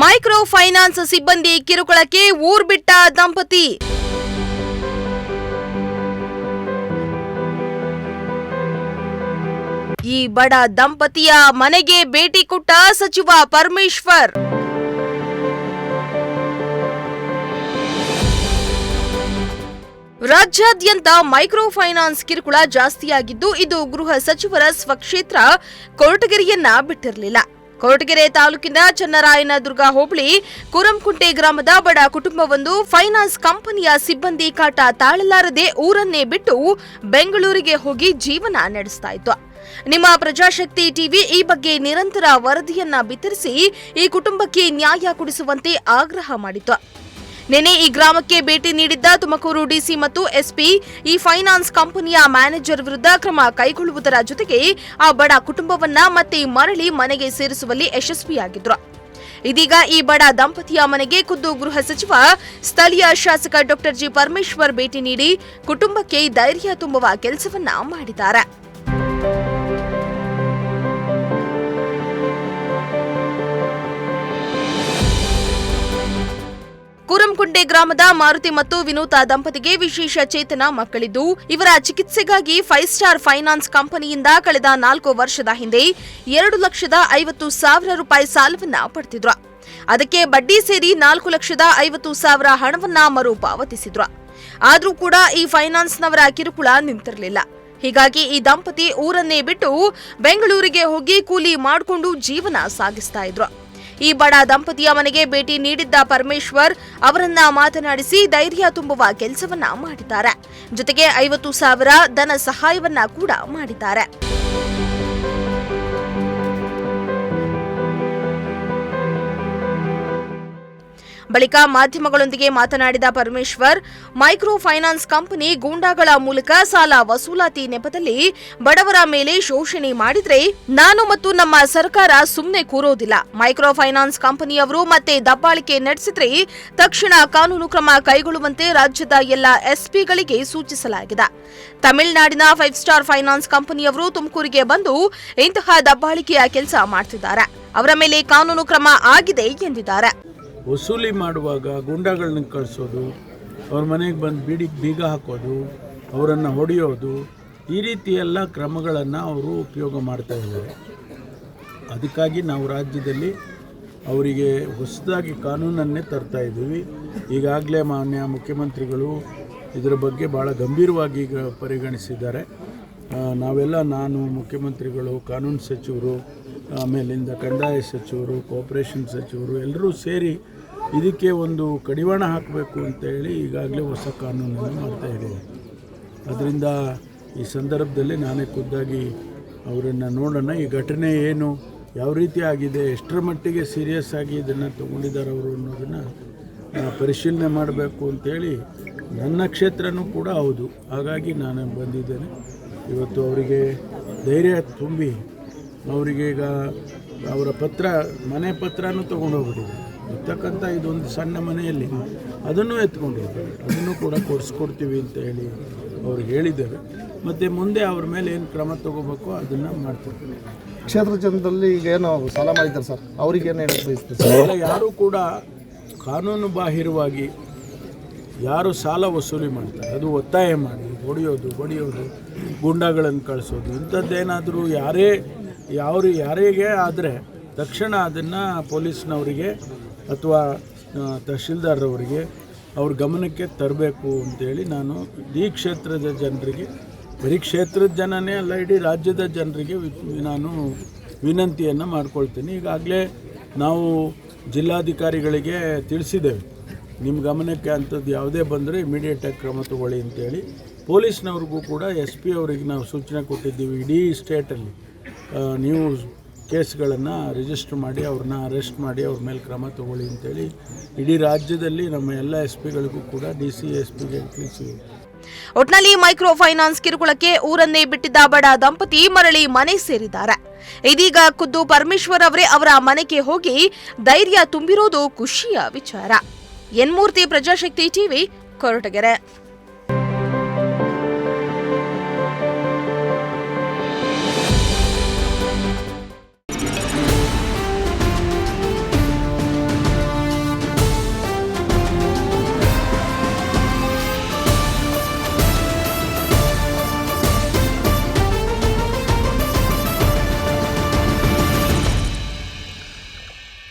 Micro finance ಸಿಬ್ಬಂದಿ ಕಿರುಕುಳಕ್ಕೆ ಊರ್ ಬಿಟ್ಟ ದಂಪತಿ. ಈ ಬಡ ದಂಪತಿಯ ಮನೆಗೆ ಭೇಟಿ ಕೊಟ್ಟ ಸಚಿವ ಪರಮೇಶ್ವರ್. ರಾಜ್ಯಾದ್ಯಂತ ಮೈಕ್ರೋ ಫೈನಾನ್ಸ್ ಕಿರುಕುಳ ಜಾಸ್ತಿಯಾಗಿದ್ದು, ಇದು ಗೃಹ ಸಚಿವರ ಸ್ವಕ್ಷೇತ್ರ ಕೊರಟಗೆರೆಯನ್ನ ಬಿಟ್ಟಿರಲಿಲ್ಲ. ಕೊರಟಗೆರೆ ತಾಲೂಕಿನ ಚನ್ನರಾಯನದುರ್ಗ ಹೋಬಳಿ ಕುರಂಕುಂಟೆ ಗ್ರಾಮದ ಬಡ ಕುಟುಂಬವೊಂದು ಫೈನಾನ್ಸ್ ಕಂಪನಿಯ ಸಿಬ್ಬಂದಿ ಕಾಟ ತಾಳಲಾರದೆ ಊರನ್ನೇ ಬಿಟ್ಟು ಬೆಂಗಳೂರಿಗೆ ಹೋಗಿ ಜೀವನ ನಡೆಸ್ತಾ ಇತ್ತು. ನಿಮ್ಮ ಪ್ರಜಾಶಕ್ತಿ ಟಿವಿ ಈ ಬಗ್ಗೆ ನಿರಂತರ ವರದಿಯನ್ನ ಬಿತ್ತರಿಸಿ ಈ ಕುಟುಂಬಕ್ಕೆ ನ್ಯಾಯ ಕೊಡಿಸುವಂತೆ ಆಗ್ರಹ ಮಾಡಿತ್ತು. ನಿನ್ನೆ ಈ ಗ್ರಾಮಕ್ಕೆ ಭೇಟಿ ನೀಡಿದ್ದ ತುಮಕೂರು ಡಿಸಿ ಮತ್ತು ಎಸ್ಪಿ, ಈ ಫೈನಾನ್ಸ್ ಕಂಪನಿಯ ಮ್ಯಾನೇಜರ್ ವಿರುದ್ಧ ಕ್ರಮ ಕೈಗೊಳ್ಳುವುದರ ಜೊತೆಗೆ ಆ ಬಡ ಕುಟುಂಬವನ್ನ ಮತ್ತೆ ಮರಳಿ ಮನೆಗೆ ಸೇರಿಸುವಲ್ಲಿ ಯಶಸ್ವಿಯಾಗಿದ್ರು. ಇದೀಗ ಈ ಬಡ ದಂಪತಿಯ ಮನೆಗೆ ಖುದ್ದು ಗೃಹ ಸಚಿವ, ಸ್ಥಳೀಯ ಶಾಸಕ ಡಾಕ್ಟರ್ ಜಿ ಪರಮೇಶ್ವರ್ ಭೇಟಿ ನೀಡಿ ಕುಟುಂಬಕ್ಕೆ ಧೈರ್ಯ ತುಂಬುವ ಕೆಲಸವನ್ನ ಮಾಡಿದ್ದಾರೆ. ಕುರಂಕುಂಟೆ ಗ್ರಾಮದ ಮಾರುತಿ ಮತ್ತು ವಿನೂತ ದಂಪತಿಗೆ ವಿಶೇಷ ಚೇತನ ಮಕ್ಕಳಿದ್ದು, ಇವರ ಚಿಕಿತ್ಸೆಗಾಗಿ ಫೈವ್ ಸ್ಟಾರ್ ಫೈನಾನ್ಸ್ ಕಂಪನಿಯಿಂದ ಕಳೆದ ನಾಲ್ಕು ವರ್ಷದ ಹಿಂದೆ ಎರಡು ಲಕ್ಷದ ಐವತ್ತು ಸಾವಿರ ರೂಪಾಯಿ ಸಾಲವನ್ನ ಪಡೆದಿದ್ರು ಅದಕ್ಕೆ ಬಡ್ಡಿ ಸೇರಿ ನಾಲ್ಕು ಲಕ್ಷದ ಐವತ್ತು ಸಾವಿರ ಹಣವನ್ನ ಮರುಪಾವತಿಸಿದ್ರು. ಆದರೂ ಕೂಡ ಈ ಫೈನಾನ್ಸ್ನವರ ಕಿರುಕುಳ ನಿಂತಿರಲಿಲ್ಲ. ಹೀಗಾಗಿ ಈ ದಂಪತಿ ಊರನ್ನೇ ಬಿಟ್ಟು ಬೆಂಗಳೂರಿಗೆ ಹೋಗಿ ಕೂಲಿ ಮಾಡಿಕೊಂಡು ಜೀವನ ಸಾಗಿಸ್ತಾ ಇದ್ರು. ಈ ಬಡ ದಂಪತಿಯ ಮನೆಗೆ ಭೇಟಿ ನೀಡಿದ್ದ ಪರಮೇಶ್ವರ್ ಅವರನ್ನ ಮಾತನಾಡಿಸಿ ಧೈರ್ಯ ತುಂಬುವ ಕೆಲಸವನ್ನ ಮಾಡಿದ್ದಾರೆ. ಜೊತೆಗೆ ಐವತ್ತು ಸಾವಿರ ಧನ ಸಹಾಯವನ್ನ ಕೂಡ ಮಾಡಿದ್ದಾರೆ. ಬಳಿಕ ಮಾಧ್ಯಮಗಳೊಂದಿಗೆ ಮಾತನಾಡಿದ ಪರಮೇಶ್ವರ್ ಮೈಕ್ರೋ ಫೈನಾನ್ಸ್ ಕಂಪನಿ ಗೂಂಡಾಗಳ ಮೂಲಕ ಸಾಲ ವಸೂಲಾತಿ ನೆಪದಲ್ಲಿ ಬಡವರ ಮೇಲೆ ಶೋಷಣೆ ಮಾಡಿದ್ರೆ ನಾನು ಮತ್ತು ನಮ್ಮ ಸರ್ಕಾರ ಸುಮ್ಮನೆ ಕೂರೋದಿಲ್ಲ. ಮೈಕ್ರೋ ಫೈನಾನ್ಸ್ ಕಂಪನಿಯವರು ಮತ್ತೆ ದಬ್ಬಾಳಿಕೆ ನಡೆಸಿದ್ರೆ ತಕ್ಷಣ ಕಾನೂನು ಕ್ರಮ ಕೈಗೊಳ್ಳುವಂತೆ ರಾಜ್ಯದ ಎಲ್ಲ ಎಸ್ಪಿಗಳಿಗೆ ಸೂಚಿಸಲಾಗಿದೆ. ತಮಿಳುನಾಡಿನ ಫೈವ್ ಸ್ಟಾರ್ ಫೈನಾನ್ಸ್ ಕಂಪನಿಯವರು ತುಮಕೂರಿಗೆ ಬಂದು ಇಂತಹ ದಬ್ಬಾಳಿಕೆಯ ಕೆಲಸ ಮಾಡ್ತಿದ್ದಾರೆ. ಅವರ ಮೇಲೆ ಕಾನೂನು ಕ್ರಮ ಆಗಿದೆ ಎಂದಿದ್ದಾರೆ. ವಸೂಲಿ ಮಾಡುವಾಗ ಗೂಂಡಾಗಳನ್ನ ಕಳಿಸೋದು, ಅವ್ರ ಮನೆಗೆ ಬಂದು ಬೀಡಿ ಬೀಗ ಹಾಕೋದು, ಅವರನ್ನು ಹೊಡೆಯೋದು, ಈ ರೀತಿ ಎಲ್ಲ ಕ್ರಮಗಳನ್ನು ಅವರು ಉಪಯೋಗ ಮಾಡ್ತಾ ಇದ್ದಾರೆ. ಅದಕ್ಕಾಗಿ ನಾವು ರಾಜ್ಯದಲ್ಲಿ ಅವರಿಗೆ ಹೊಸದಾಗಿ ಕಾನೂನನ್ನೇ ತರ್ತಾ ಇದ್ದೀವಿ. ಈಗಾಗಲೇ ಮಾನ್ಯ ಮುಖ್ಯಮಂತ್ರಿಗಳು ಇದರ ಬಗ್ಗೆ ಭಾಳ ಗಂಭೀರವಾಗಿ ಪರಿಗಣಿಸಿದ್ದಾರೆ. ನಾವೆಲ್ಲ ನಾನು, ಮುಖ್ಯಮಂತ್ರಿಗಳು, ಕಾನೂನು ಸಚಿವರು ಆಮೇಲಿಂದ ಕಂದಾಯ ಸಚಿವರು ಕೋಆಪರೇಷನ್ ಸಚಿವರು ಎಲ್ಲರೂ ಸೇರಿ ಇದಕ್ಕೆ ಒಂದು ಕಡಿವಾಣ ಹಾಕಬೇಕು ಅಂತೇಳಿ ಈಗಾಗಲೇ ಹೊಸ ಕಾನೂನನ್ನು ಮಾಡ್ತಾ ಇದ್ದೀವಿ. ಅದರಿಂದ ಈ ಸಂದರ್ಭದಲ್ಲಿ ನಾನೇ ಖುದ್ದಾಗಿ ಅವರನ್ನು ನೋಡೋಣ. ಈ ಘಟನೆ ಏನು, ಯಾವ ರೀತಿ ಆಗಿದೆ, ಎಷ್ಟರ ಮಟ್ಟಿಗೆ ಸೀರಿಯಸ್ ಆಗಿ ಇದನ್ನು ತಗೊಂಡಿದ್ದಾರೆ ಅವರು ಅನ್ನೋದನ್ನು ಪರಿಶೀಲನೆ ಮಾಡಬೇಕು ಅಂತೇಳಿ ನನ್ನ ಕ್ಷೇತ್ರನೂ ಕೂಡ ಹೌದು. ಹಾಗಾಗಿ ನಾನು ಬಂದಿದ್ದೇನೆ. ಇವತ್ತು ಅವರಿಗೆ ಧೈರ್ಯ ತುಂಬಿ ಅವರಿಗೆ ಈಗ ಅವರ ಪತ್ರ ಮನೆ ಪತ್ರನೂ ತೊಗೊಂಡು ಹೋಗ್ಬಿಟ್ಟಿದ್ದಾರೆ ಇರ್ತಕ್ಕಂಥ ಇದೊಂದು ಸಣ್ಣ ಮನೆಯಲ್ಲಿ ಅದನ್ನು ಎತ್ಕೊಂಡು ಹೋಗ್ತಾರೆ. ಅದನ್ನು ಕೂಡ ಕೊಡಿಸ್ಕೊಡ್ತೀವಿ ಅಂತ ಹೇಳಿ ಅವ್ರು ಹೇಳಿದ್ದೇವೆ ಮತ್ತು ಮುಂದೆ ಅವ್ರ ಮೇಲೆ ಏನು ಕ್ರಮ ತಗೋಬೇಕು ಅದನ್ನು ಮಾಡ್ತೀವಿ ಕ್ಷೇತ್ರ ಜನದಲ್ಲಿ ಈಗ ಏನು ಸಾಲ ಮಾಡಿದ್ದಾರೆ ಸರ್? ಅವ್ರಿಗೆ ಏನು ಹೇಳಕ್ ಸರ್? ಎಲ್ಲ ಯಾರೂ ಕೂಡ ಕಾನೂನು ಬಾಹಿರವಾಗಿ ಯಾರು ಸಾಲ ವಸೂಲಿ ಮಾಡ್ತಾರೆ. ಅದು ಒತ್ತಾಯ ಮಾಡಿ ಹೊಡೆಯೋದು ಬಡಿಯೋದು ಗುಂಡಗಳನ್ನು ಕಳಿಸೋದು ಇಂಥದ್ದೇನಾದರೂ ಯಾರೇ ಯಾರು ಯಾರಿಗೆ ಆದರೆ ತಕ್ಷಣ ಅದನ್ನು ಪೊಲೀಸ್ನವರಿಗೆ ಅಥವಾ ತಹಶೀಲ್ದಾರವರಿಗೆ ಅವ್ರ ಗಮನಕ್ಕೆ ತರಬೇಕು ಅಂತೇಳಿ ನಾನು ಈ ಕ್ಷೇತ್ರದ ಜನರಿಗೆ, ಬರೀ ಕ್ಷೇತ್ರದ ಜನನೇ ಅಲ್ಲ, ಇಡೀ ರಾಜ್ಯದ ಜನರಿಗೆ ನಾನು ವಿನಂತಿಯನ್ನು ಮಾಡ್ಕೊಳ್ತೀನಿ. ಈಗಾಗಲೇ ನಾವು ಜಿಲ್ಲಾಧಿಕಾರಿಗಳಿಗೆ ತಿಳಿಸಿದ್ದೇವೆ. ನಿಮ್ಮ ಗಮನಕ್ಕೆ ಅಂಥದ್ದು ಯಾವುದೇ ಬಂದರೆ ಇಮಿಡಿಯೇಟಾಗಿ ಕ್ರಮ ತಗೊಳ್ಳಿ ಅಂತೇಳಿ ಪೊಲೀಸ್ನವ್ರಿಗೂ ಕೂಡ ಎಸ್ ಪಿ ಅವರಿಗೆ ನಾವು ಸೂಚನೆ ಕೊಟ್ಟಿದ್ದೀವಿ, ಇಡೀ ಸ್ಟೇಟಲ್ಲಿ ನೀವು ಕೇಸ್ಗಳನ್ನು ರಿಜಿಸ್ಟರ್ ಮಾಡಿ ಅವ್ರನ್ನ ಅರೆಸ್ಟ್ ಮಾಡಿ ಅವ್ರ ಮೇಲೆ ಕ್ರಮ ತಗೊಳ್ಳಿ ಅಂತೇಳಿ ಇಡೀ ರಾಜ್ಯದಲ್ಲಿ ನಮ್ಮ ಎಲ್ಲ ಎಸ್ ಪಿಗಳಿಗೂ ಕೂಡ ಡಿ ಸಿ ಎಸ್ ಪಿಗೆ ತಿಳಿಸಿ. ಒಟ್ನಲ್ಲಿ ಮೈಕ್ರೋ ಫೈನಾನ್ಸ್ ಕಿರುಕುಳಕ್ಕೆ ಊರನ್ನೇ ಬಿಟ್ಟಿದ್ದ ಬಡ ದಂಪತಿ ಮರಳಿ ಮನೆ ಸೇರಿದ್ದಾರೆ. ಇದೀಗ ಖುದ್ದು ಪರಮೇಶ್ವರ್ ಅವರೇ ಅವರ ಮನೆಗೆ ಹೋಗಿ ಧೈರ್ಯ ತುಂಬಿರೋದು ಖುಷಿಯ ವಿಚಾರ. ಎನ್ಮೂರ್ತಿ ಪ್ರಜಾಶಕ್ತಿ ಟಿವಿ ಕೊರಟಗೆರೆ.